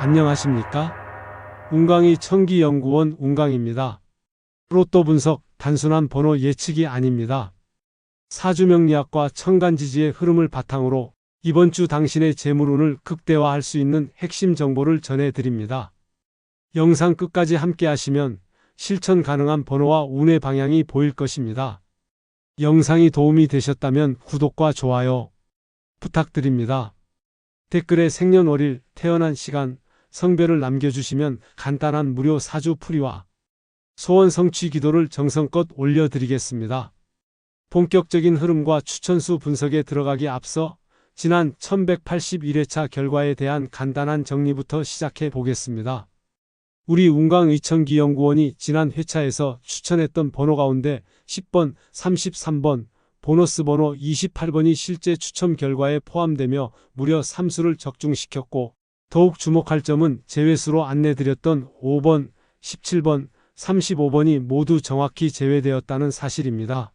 안녕하십니까? 운강이 청기연구원 운강입니다. 로또 분석 단순한 번호 예측이 아닙니다. 사주명리학과 천간지지의 흐름을 바탕으로 이번 주 당신의 재물운을 극대화할 수 있는 핵심 정보를 전해드립니다. 영상 끝까지 함께 하시면 실천 가능한 번호와 운의 방향이 보일 것입니다. 영상이 도움이 되셨다면 구독과 좋아요 부탁드립니다. 댓글에 생년월일, 태어난 시간, 성별을 남겨주시면 간단한 무료 사주 풀이와 소원 성취 기도를 정성껏 올려드리겠습니다. 본격적인 흐름과 추천수 분석에 들어가기 앞서 지난 1181회차 결과에 대한 간단한 정리부터 시작해 보겠습니다. 우리 운강의천기연구원이 지난 회차에서 추천했던 번호 가운데 10번, 33번, 보너스 번호 28번이 실제 추첨 결과에 포함되며 무려 3수를 적중시켰고 더욱 주목할 점은 제외수로 안내드렸던 5번, 17번, 35번이 모두 정확히 제외되었다는 사실입니다.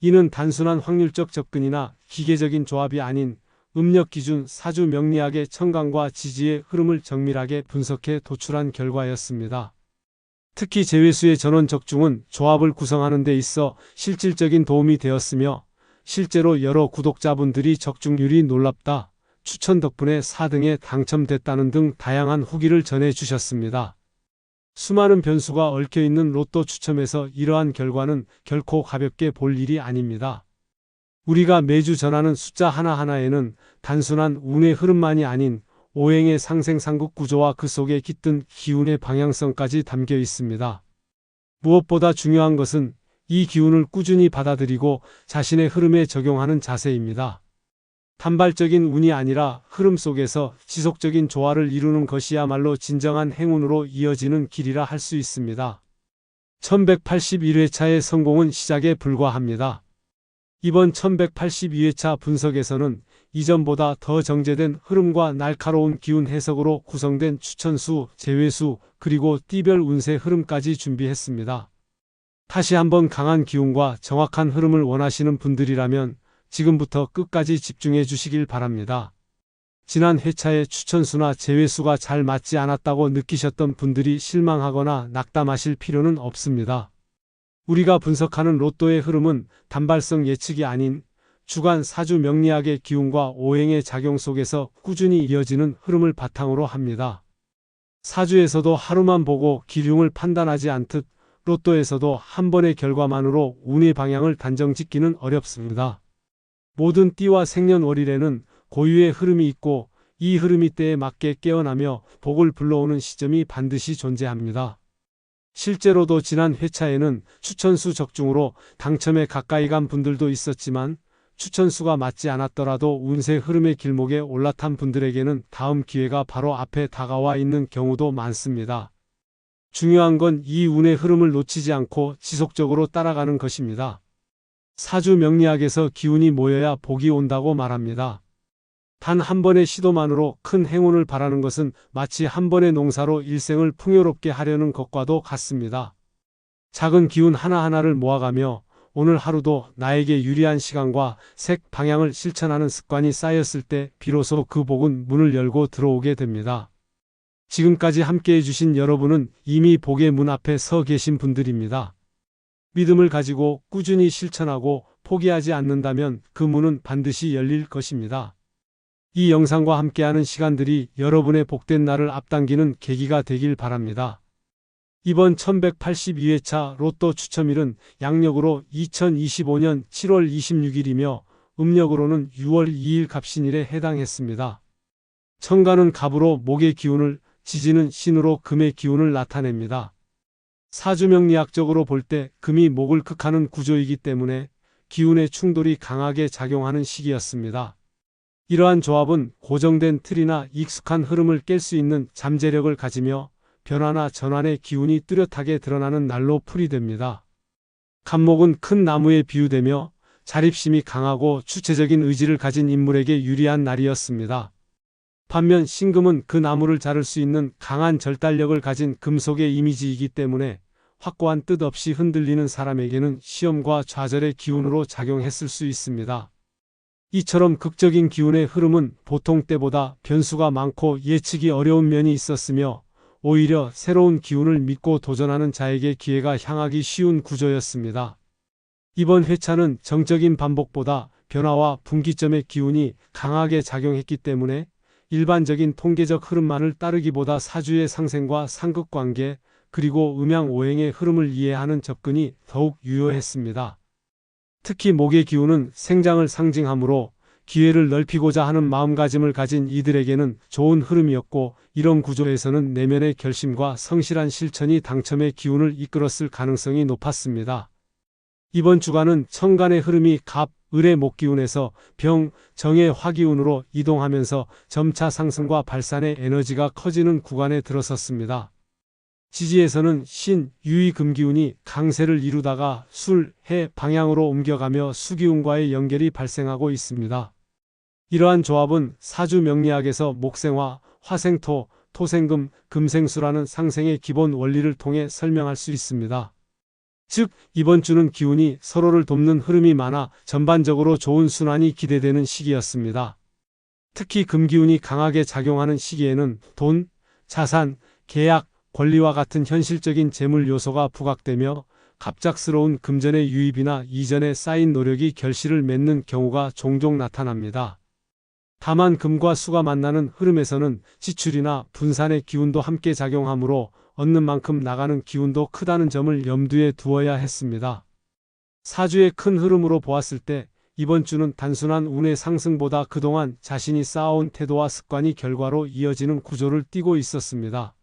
이는 단순한 확률적 접근이나 기계적인 조합이 아닌 음력 기준 사주 명리학의 청강과 지지의 흐름을 정밀하게 분석해 도출한 결과였습니다. 특히 제외수의 전원 적중은 조합을 구성하는 데 있어 실질적인 도움이 되었으며 실제로 여러 구독자분들이 적중률이 놀랍다. 추천 덕분에 4등에 당첨됐다는 등 다양한 후기를 전해주셨습니다. 수많은 변수가 얽혀있는 로또 추첨에서 이러한 결과는 결코 가볍게 볼 일이 아닙니다. 우리가 매주 전하는 숫자 하나하나에는 단순한 운의 흐름만이 아닌 오행의 상생상국 구조와 그 속에 깃든 기운의 방향성까지 담겨 있습니다. 무엇보다 중요한 것은 이 기운을 꾸준히 받아들이고 자신의 흐름에 적용하는 자세입니다. 단발적인 운이 아니라 흐름 속에서 지속적인 조화를 이루는 것이야말로 진정한 행운으로 이어지는 길이라 할 수 있습니다. 1181회차의 성공은 시작에 불과합니다. 이번 1182회차 분석에서는 이전보다 더 정제된 흐름과 날카로운 기운 해석으로 구성된 추천수, 제외수, 그리고 띠별 운세 흐름까지 준비했습니다. 다시 한번 강한 기운과 정확한 흐름을 원하시는 분들이라면 지금부터 끝까지 집중해 주시길 바랍니다. 지난 회차의 추천수나 제외수가 잘 맞지 않았다고 느끼셨던 분들이 실망하거나 낙담하실 필요는 없습니다. 우리가 분석하는 로또의 흐름은 단발성 예측이 아닌 주간 사주 명리학의 기운과 오행의 작용 속에서 꾸준히 이어지는 흐름을 바탕으로 합니다. 사주에서도 하루만 보고 기륭을 판단하지 않듯 로또에서도 한 번의 결과만으로 운의 방향을 단정 짓기는 어렵습니다. 모든 띠와 생년월일에는 고유의 흐름이 있고 이 흐름이 때에 맞게 깨어나며 복을 불러오는 시점이 반드시 존재합니다. 실제로도 지난 회차에는 추천수 적중으로 당첨에 가까이 간 분들도 있었지만 추천수가 맞지 않았더라도 운세 흐름의 길목에 올라탄 분들에게는 다음 기회가 바로 앞에 다가와 있는 경우도 많습니다. 중요한 건 이 운의 흐름을 놓치지 않고 지속적으로 따라가는 것입니다. 사주 명리학에서 기운이 모여야 복이 온다고 말합니다. 단 한 번의 시도만으로 큰 행운을 바라는 것은 마치 한 번의 농사로 일생을 풍요롭게 하려는 것과도 같습니다. 작은 기운 하나하나를 모아가며 오늘 하루도 나에게 유리한 시간과 색 방향을 실천하는 습관이 쌓였을 때 비로소 그 복은 문을 열고 들어오게 됩니다. 지금까지 함께 해 주신 여러분은 이미 복의 문 앞에 서 계신 분들입니다. 믿음을 가지고 꾸준히 실천하고 포기하지 않는다면 그 문은 반드시 열릴 것입니다. 이 영상과 함께하는 시간들이 여러분의 복된 날을 앞당기는 계기가 되길 바랍니다. 이번 1182회차 로또 추첨일은 양력으로 2025년 7월 26일이며 음력으로는 6월 2일 갑신일에 해당했습니다. 천간은 갑으로 목의 기운을, 지지는 신으로 금의 기운을 나타냅니다. 사주명리학적으로 볼 때 금이 목을 극하는 구조이기 때문에 기운의 충돌이 강하게 작용하는 시기였습니다. 이러한 조합은 고정된 틀이나 익숙한 흐름을 깰 수 있는 잠재력을 가지며 변화나 전환의 기운이 뚜렷하게 드러나는 날로 풀이 됩니다. 간목은 큰 나무에 비유되며 자립심이 강하고 주체적인 의지를 가진 인물에게 유리한 날이었습니다. 반면 신금은 그 나무를 자를 수 있는 강한 절단력을 가진 금속의 이미지이기 때문에 확고한 뜻 없이 흔들리는 사람에게는 시험과 좌절의 기운으로 작용했을 수 있습니다. 이처럼 극적인 기운의 흐름은 보통 때보다 변수가 많고 예측이 어려운 면이 있었으며 오히려 새로운 기운을 믿고 도전하는 자에게 기회가 향하기 쉬운 구조였습니다. 이번 회차는 정적인 반복보다 변화와 분기점의 기운이 강하게 작용했기 때문에 일반적인 통계적 흐름만을 따르기보다 사주의 상생과 상극관계 그리고 음양오행의 흐름을 이해하는 접근이 더욱 유효했습니다. 특히 목의 기운은 생장을 상징하므로 기회를 넓히고자 하는 마음가짐을 가진 이들에게는 좋은 흐름이었고 이런 구조에서는 내면의 결심과 성실한 실천이 당첨의 기운을 이끌었을 가능성이 높았습니다. 이번 주간은 천간의 흐름이 갑, 을의 목기운에서 병, 정의 화기운으로 이동하면서 점차 상승과 발산의 에너지가 커지는 구간에 들어섰습니다. 지지에서는 신, 유의 금기운이 강세를 이루다가 술, 해 방향으로 옮겨가며 수기운과의 연결이 발생하고 있습니다. 이러한 조합은 사주 명리학에서 목생화, 화생토, 토생금, 금생수라는 상생의 기본 원리를 통해 설명할 수 있습니다. 즉, 이번 주는 기운이 서로를 돕는 흐름이 많아 전반적으로 좋은 순환이 기대되는 시기였습니다. 특히 금기운이 강하게 작용하는 시기에는 돈, 자산, 계약, 권리와 같은 현실적인 재물 요소가 부각되며 갑작스러운 금전의 유입이나 이전에 쌓인 노력이 결실을 맺는 경우가 종종 나타납니다. 다만 금과 수가 만나는 흐름에서는 지출이나 분산의 기운도 함께 작용하므로 얻는 만큼 나가는 기운도 크다는 점을 염두에 두어야 했습니다. 사주의 큰 흐름으로 보았을 때 이번 주는 단순한 운의 상승보다 그동안 자신이 쌓아온 태도와 습관이 결과로 이어지는 구조를 띠고 있었습니다.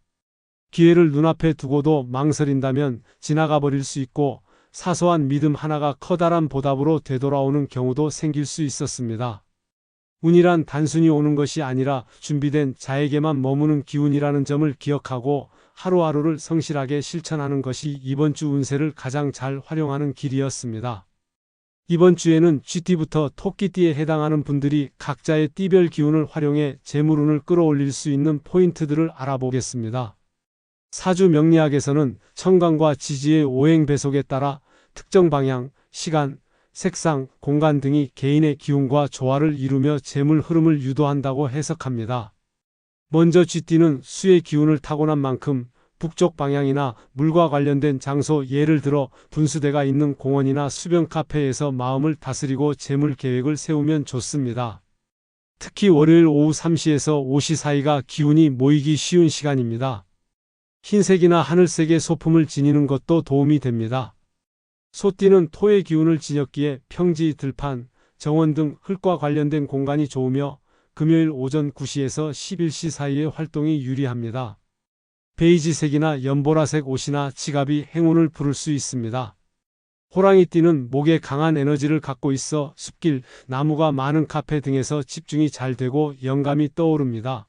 기회를 눈앞에 두고도 망설인다면 지나가 버릴 수 있고 사소한 믿음 하나가 커다란 보답으로 되돌아오는 경우도 생길 수 있었습니다. 운이란 단순히 오는 것이 아니라 준비된 자에게만 머무는 기운이라는 점을 기억하고 하루하루를 성실하게 실천하는 것이 이번 주 운세를 가장 잘 활용하는 길이었습니다. 이번 주에는 쥐띠부터 토끼띠에 해당하는 분들이 각자의 띠별 기운을 활용해 재물운을 끌어올릴 수 있는 포인트들을 알아보겠습니다. 사주 명리학에서는 청강과 지지의 오행 배속에 따라 특정 방향, 시간, 색상, 공간 등이 개인의 기운과 조화를 이루며 재물 흐름을 유도한다고 해석합니다. 먼저 쥐띠는 수의 기운을 타고난 만큼 북쪽 방향이나 물과 관련된 장소 예를 들어 분수대가 있는 공원이나 수변 카페에서 마음을 다스리고 재물 계획을 세우면 좋습니다. 특히 월요일 오후 3시에서 5시 사이가 기운이 모이기 쉬운 시간입니다. 흰색이나 하늘색의 소품을 지니는 것도 도움이 됩니다. 소띠는 토의 기운을 지녔기에 평지, 들판, 정원 등 흙과 관련된 공간이 좋으며 금요일 오전 9시에서 11시 사이의 활동이 유리합니다. 베이지색이나 연보라색 옷이나 지갑이 행운을 부를 수 있습니다. 호랑이띠는 목에 강한 에너지를 갖고 있어 숲길, 나무가 많은 카페 등에서 집중이 잘 되고 영감이 떠오릅니다.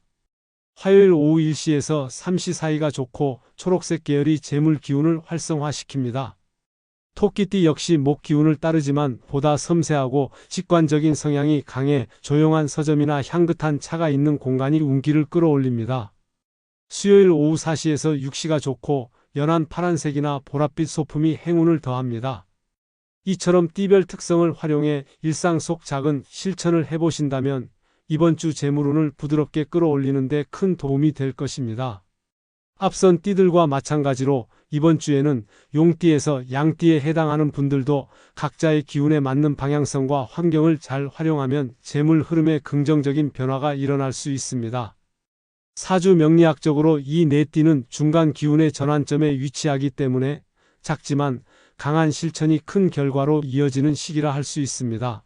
화요일 오후 1시에서 3시 사이가 좋고 초록색 계열이 재물 기운을 활성화시킵니다. 토끼띠 역시 목 기운을 따르지만 보다 섬세하고 직관적인 성향이 강해 조용한 서점이나 향긋한 차가 있는 공간이 운기를 끌어올립니다. 수요일 오후 4시에서 6시가 좋고 연한 파란색이나 보랏빛 소품이 행운을 더합니다. 이처럼 띠별 특성을 활용해 일상 속 작은 실천을 해보신다면 이번 주 재물운을 부드럽게 끌어올리는 데 큰 도움이 될 것입니다. 앞선 띠들과 마찬가지로 이번 주에는 용띠에서 양띠에 해당하는 분들도 각자의 기운에 맞는 방향성과 환경을 잘 활용하면 재물 흐름에 긍정적인 변화가 일어날 수 있습니다. 사주 명리학적으로 이 네 띠는 중간 기운의 전환점에 위치하기 때문에 작지만 강한 실천이 큰 결과로 이어지는 시기라 할 수 있습니다.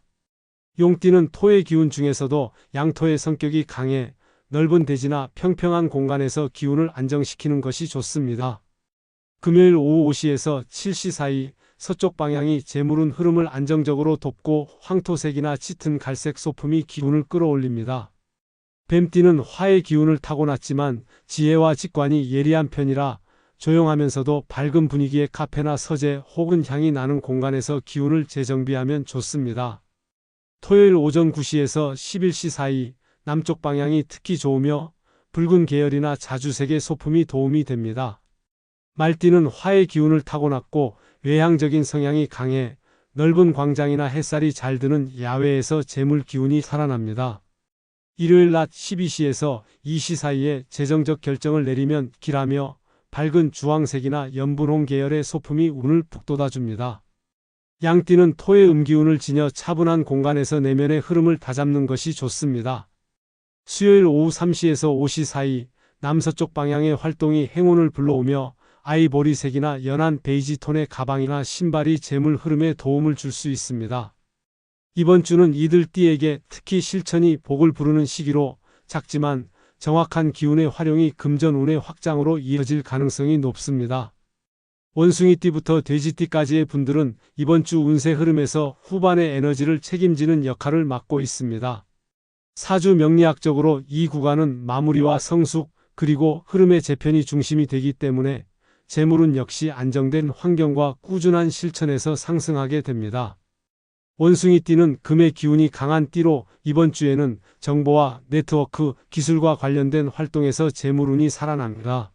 용띠는 토의 기운 중에서도 양토의 성격이 강해 넓은 대지나 평평한 공간에서 기운을 안정시키는 것이 좋습니다. 금요일 오후 5시에서 7시 사이 서쪽 방향이 재물운 흐름을 안정적으로 돕고 황토색이나 짙은 갈색 소품이 기운을 끌어올립니다. 뱀띠는 화의 기운을 타고났지만 지혜와 직관이 예리한 편이라 조용하면서도 밝은 분위기의 카페나 서재 혹은 향이 나는 공간에서 기운을 재정비하면 좋습니다. 토요일 오전 9시에서 11시 사이 남쪽 방향이 특히 좋으며 붉은 계열이나 자주색의 소품이 도움이 됩니다. 말띠는 화의 기운을 타고났고 외향적인 성향이 강해 넓은 광장이나 햇살이 잘 드는 야외에서 재물 기운이 살아납니다. 일요일 낮 12시에서 2시 사이에 재정적 결정을 내리면 길하며 밝은 주황색이나 연분홍 계열의 소품이 운을 북돋아줍니다. 양띠는 토의 음기운을 지녀 차분한 공간에서 내면의 흐름을 다잡는 것이 좋습니다. 수요일 오후 3시에서 5시 사이 남서쪽 방향의 활동이 행운을 불러오며 아이보리색이나 연한 베이지 톤의 가방이나 신발이 재물 흐름에 도움을 줄 수 있습니다. 이번 주는 이들 띠에게 특히 실천이 복을 부르는 시기로 작지만 정확한 기운의 활용이 금전운의 확장으로 이어질 가능성이 높습니다. 원숭이띠부터 돼지띠까지의 분들은 이번 주 운세 흐름에서 후반의 에너지를 책임지는 역할을 맡고 있습니다. 사주 명리학적으로 이 구간은 마무리와 성숙 그리고 흐름의 재편이 중심이 되기 때문에 재물은 역시 안정된 환경과 꾸준한 실천에서 상승하게 됩니다. 원숭이 띠는 금의 기운이 강한 띠로 이번 주에는 정보와 네트워크, 기술과 관련된 활동에서 재물운이 살아납니다.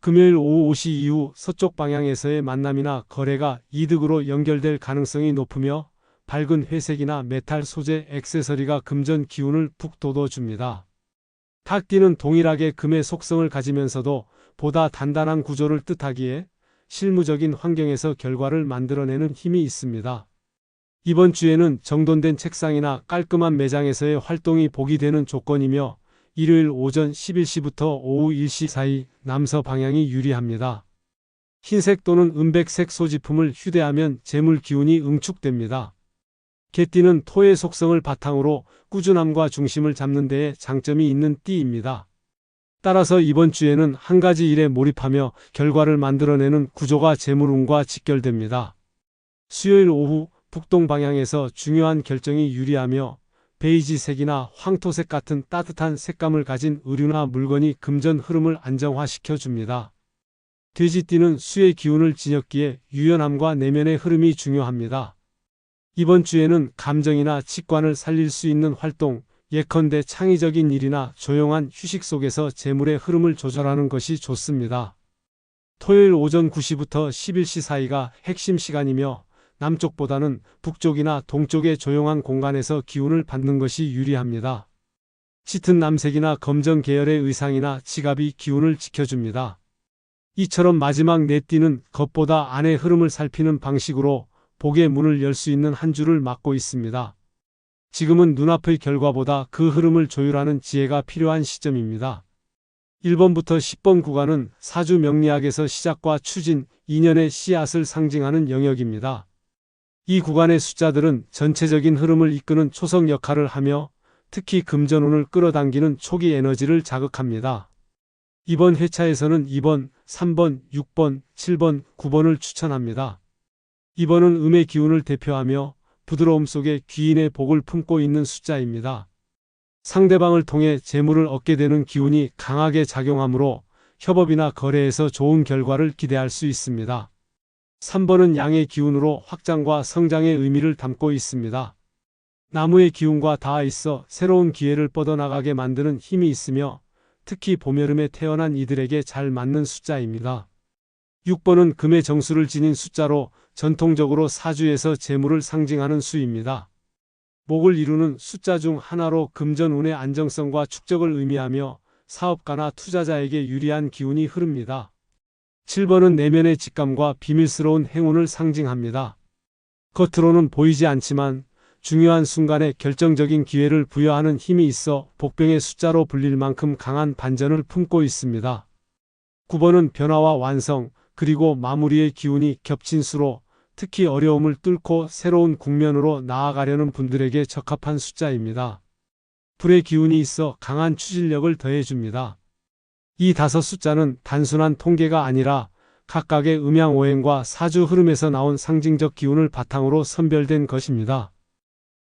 금요일 오후 5시 이후 서쪽 방향에서의 만남이나 거래가 이득으로 연결될 가능성이 높으며 밝은 회색이나 메탈 소재 액세서리가 금전 기운을 푹 돋워줍니다. 탁띠는 동일하게 금의 속성을 가지면서도 보다 단단한 구조를 뜻하기에 실무적인 환경에서 결과를 만들어내는 힘이 있습니다. 이번 주에는 정돈된 책상이나 깔끔한 매장에서의 활동이 복이 되는 조건이며 일요일 오전 11시부터 오후 1시 사이 남서 방향이 유리합니다. 흰색 또는 은백색 소지품을 휴대하면 재물 기운이 응축됩니다. 개띠는 토의 속성을 바탕으로 꾸준함과 중심을 잡는 데에 장점이 있는 띠입니다. 따라서 이번 주에는 한 가지 일에 몰입하며 결과를 만들어내는 구조가 재물운과 직결됩니다. 수요일 오후 북동 방향에서 중요한 결정이 유리하며 베이지색이나 황토색 같은 따뜻한 색감을 가진 의류나 물건이 금전 흐름을 안정화시켜 줍니다. 돼지띠는 수의 기운을 지녔기에 유연함과 내면의 흐름이 중요합니다. 이번 주에는 감정이나 직관을 살릴 수 있는 활동, 예컨대 창의적인 일이나 조용한 휴식 속에서 재물의 흐름을 조절하는 것이 좋습니다. 토요일 오전 9시부터 11시 사이가 핵심 시간이며 남쪽보다는 북쪽이나 동쪽의 조용한 공간에서 기운을 받는 것이 유리합니다. 짙은 남색이나 검정 계열의 의상이나 지갑이 기운을 지켜줍니다. 이처럼 마지막 네 띠는 겉보다 안의 흐름을 살피는 방식으로 복의 문을 열 수 있는 한 주를 맡고 있습니다. 지금은 눈앞의 결과보다 그 흐름을 조율하는 지혜가 필요한 시점입니다. 1번부터 10번 구간은 사주 명리학에서 시작과 추진, 인연의 씨앗을 상징하는 영역입니다. 이 구간의 숫자들은 전체적인 흐름을 이끄는 초석 역할을 하며 특히 금전운을 끌어당기는 초기 에너지를 자극합니다. 이번 회차에서는 2번, 3번, 6번, 7번, 9번을 추천합니다. 2번은 음의 기운을 대표하며 부드러움 속에 귀인의 복을 품고 있는 숫자입니다. 상대방을 통해 재물을 얻게 되는 기운이 강하게 작용하므로 협업이나 거래에서 좋은 결과를 기대할 수 있습니다. 3번은 양의 기운으로 확장과 성장의 의미를 담고 있습니다. 나무의 기운과 닿아 있어 새로운 기회를 뻗어나가게 만드는 힘이 있으며 특히 봄여름에 태어난 이들에게 잘 맞는 숫자입니다. 6번은 금의 정수를 지닌 숫자로 전통적으로 사주에서 재물을 상징하는 수입니다. 목을 이루는 숫자 중 하나로 금전운의 안정성과 축적을 의미하며 사업가나 투자자에게 유리한 기운이 흐릅니다. 7번은 내면의 직감과 비밀스러운 행운을 상징합니다. 겉으로는 보이지 않지만 중요한 순간에 결정적인 기회를 부여하는 힘이 있어 복병의 숫자로 불릴 만큼 강한 반전을 품고 있습니다. 9번은 변화와 완성, 그리고 마무리의 기운이 겹친 수로 특히 어려움을 뚫고 새로운 국면으로 나아가려는 분들에게 적합한 숫자입니다. 불의 기운이 있어 강한 추진력을 더해줍니다. 이 다섯 숫자는 단순한 통계가 아니라 각각의 음양오행과 사주 흐름에서 나온 상징적 기운을 바탕으로 선별된 것입니다.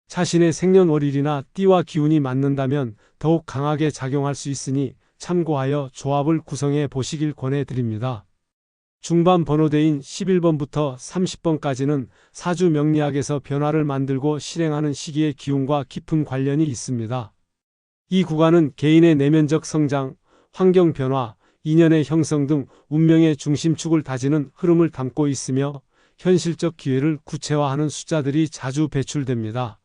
자신의 생년월일이나 띠와 기운이 맞는다면 더욱 강하게 작용할 수 있으니 참고하여 조합을 구성해 보시길 권해드립니다. 중반 번호대인 11번부터 30번까지는 사주 명리학에서 변화를 만들고 실행하는 시기의 기운과 깊은 관련이 있습니다. 이 구간은 개인의 내면적 성장, 환경 변화, 인연의 형성 등 운명의 중심축을 다지는 흐름을 담고 있으며 현실적 기회를 구체화하는 숫자들이 자주 배출됩니다.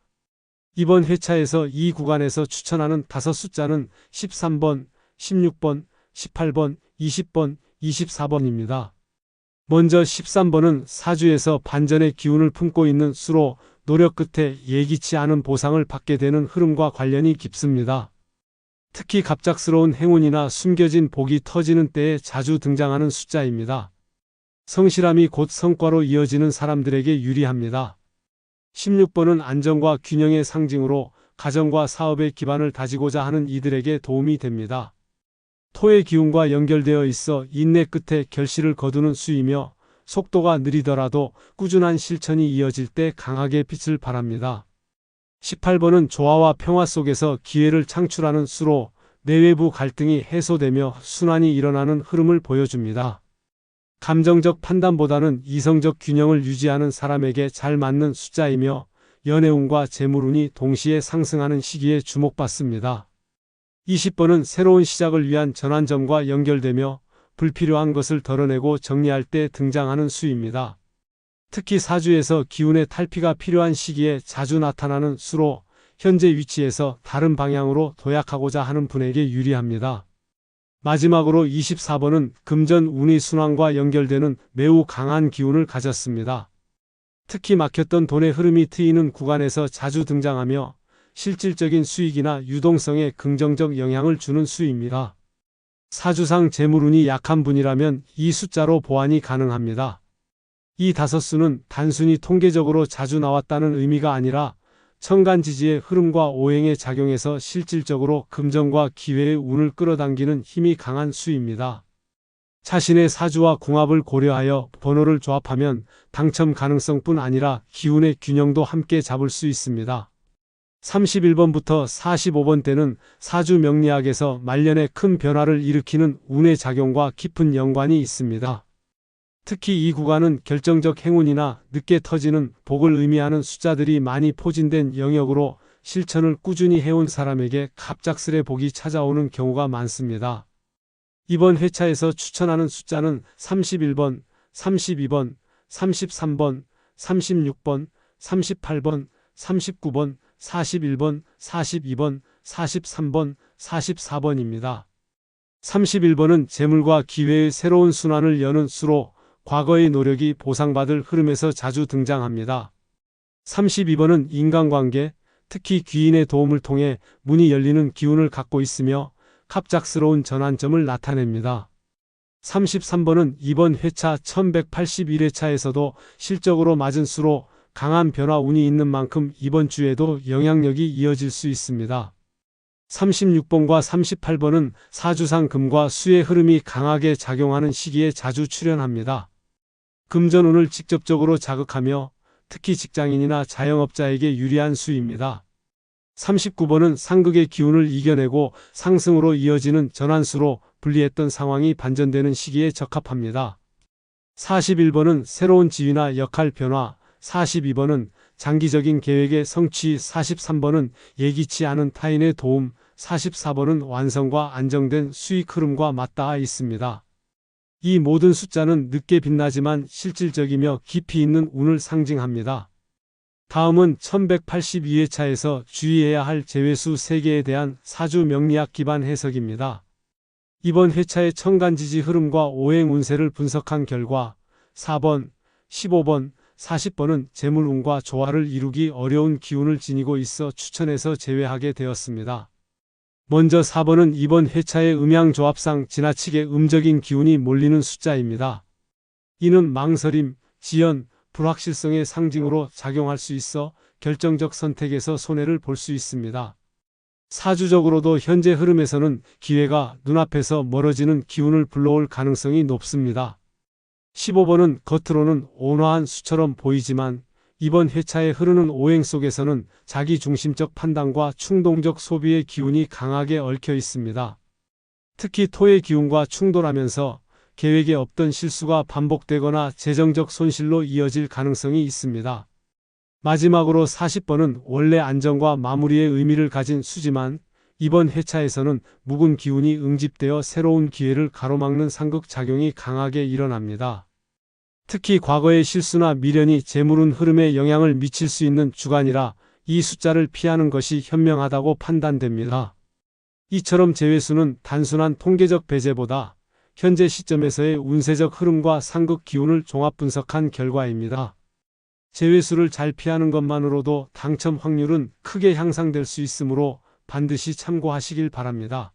이번 회차에서 이 구간에서 추천하는 다섯 숫자는 13번, 16번, 18번, 20번, 24번입니다. 먼저 13번은 사주에서 반전의 기운을 품고 있는 수로 노력 끝에 예기치 않은 보상을 받게 되는 흐름과 관련이 깊습니다. 특히 갑작스러운 행운이나 숨겨진 복이 터지는 때에 자주 등장하는 숫자입니다. 성실함이 곧 성과로 이어지는 사람들에게 유리합니다. 16번은 안정과 균형의 상징으로 가정과 사업의 기반을 다지고자 하는 이들에게 도움이 됩니다. 토의 기운과 연결되어 있어 인내 끝에 결실을 거두는 수이며 속도가 느리더라도 꾸준한 실천이 이어질 때 강하게 빛을 발합니다. 18번은 조화와 평화 속에서 기회를 창출하는 수로 내외부 갈등이 해소되며 순환이 일어나는 흐름을 보여줍니다. 감정적 판단보다는 이성적 균형을 유지하는 사람에게 잘 맞는 숫자이며 연애운과 재물운이 동시에 상승하는 시기에 주목받습니다. 20번은 새로운 시작을 위한 전환점과 연결되며 불필요한 것을 덜어내고 정리할 때 등장하는 수입니다. 특히 사주에서 기운의 탈피가 필요한 시기에 자주 나타나는 수로 현재 위치에서 다른 방향으로 도약하고자 하는 분에게 유리합니다. 마지막으로 24번은 금전 운의 순환과 연결되는 매우 강한 기운을 가졌습니다. 특히 막혔던 돈의 흐름이 트이는 구간에서 자주 등장하며 실질적인 수익이나 유동성에 긍정적 영향을 주는 수입니다. 사주상 재물운이 약한 분이라면 이 숫자로 보완이 가능합니다. 이 다섯 수는 단순히 통계적으로 자주 나왔다는 의미가 아니라 천간지지의 흐름과 오행에 작용해서 실질적으로 금전과 기회의 운을 끌어당기는 힘이 강한 수입니다. 자신의 사주와 궁합을 고려하여 번호를 조합하면 당첨 가능성뿐 아니라 기운의 균형도 함께 잡을 수 있습니다. 31번부터 45번 때는 사주 명리학에서 말년에 큰 변화를 일으키는 운의 작용과 깊은 연관이 있습니다. 특히 이 구간은 결정적 행운이나 늦게 터지는 복을 의미하는 숫자들이 많이 포진된 영역으로 실천을 꾸준히 해온 사람에게 갑작스레 복이 찾아오는 경우가 많습니다. 이번 회차에서 추천하는 숫자는 31번, 32번, 33번, 36번, 38번, 39번, 41번, 42번, 43번, 44번입니다. 31번은 재물과 기회의 새로운 순환을 여는 수로 과거의 노력이 보상받을 흐름에서 자주 등장합니다. 32번은 인간관계, 특히 귀인의 도움을 통해 문이 열리는 기운을 갖고 있으며 갑작스러운 전환점을 나타냅니다. 33번은 이번 회차 1181회차에서도 실적으로 맞은 수로 강한 변화 운이 있는 만큼 이번 주에도 영향력이 이어질 수 있습니다. 36번과 38번은 사주상 금과 수의 흐름이 강하게 작용하는 시기에 자주 출현합니다. 금전운을 직접적으로 자극하며 특히 직장인이나 자영업자에게 유리한 수입니다. 39번은 상극의 기운을 이겨내고 상승으로 이어지는 전환수로 분리했던 상황이 반전되는 시기에 적합합니다. 41번은 새로운 지위나 역할 변화, 42번은 장기적인 계획의 성취, 43번은 예기치 않은 타인의 도움, 44번은 완성과 안정된 수익 흐름과 맞닿아 있습니다. 이 모든 숫자는 늦게 빛나지만 실질적이며 깊이 있는 운을 상징합니다. 다음은 1182회차에서 주의해야 할 제외수 3개에 대한 사주 명리학 기반 해석입니다. 이번 회차의 천간지지 흐름과 오행 운세를 분석한 결과 4번, 15번, 40번은 재물운과 조화를 이루기 어려운 기운을 지니고 있어 추천해서 제외하게 되었습니다. 먼저 4번은 이번 회차의 음양 조합상 지나치게 음적인 기운이 몰리는 숫자입니다. 이는 망설임, 지연, 불확실성의 상징으로 작용할 수 있어 결정적 선택에서 손해를 볼 수 있습니다. 사주적으로도 현재 흐름에서는 기회가 눈앞에서 멀어지는 기운을 불러올 가능성이 높습니다. 15번은 겉으로는 온화한 수처럼 보이지만 이번 회차에 흐르는 오행 속에서는 자기 중심적 판단과 충동적 소비의 기운이 강하게 얽혀 있습니다. 특히 토의 기운과 충돌하면서 계획에 없던 실수가 반복되거나 재정적 손실로 이어질 가능성이 있습니다. 마지막으로 40번은 원래 안정과 마무리의 의미를 가진 수지만 이번 회차에서는 묵은 기운이 응집되어 새로운 기회를 가로막는 상극작용이 강하게 일어납니다. 특히 과거의 실수나 미련이 재물운 흐름에 영향을 미칠 수 있는 주간이라 이 숫자를 피하는 것이 현명하다고 판단됩니다. 이처럼 제외수는 단순한 통계적 배제보다 현재 시점에서의 운세적 흐름과 상극 기운을 종합 분석한 결과입니다. 제외수를 잘 피하는 것만으로도 당첨 확률은 크게 향상될 수 있으므로 반드시 참고하시길 바랍니다.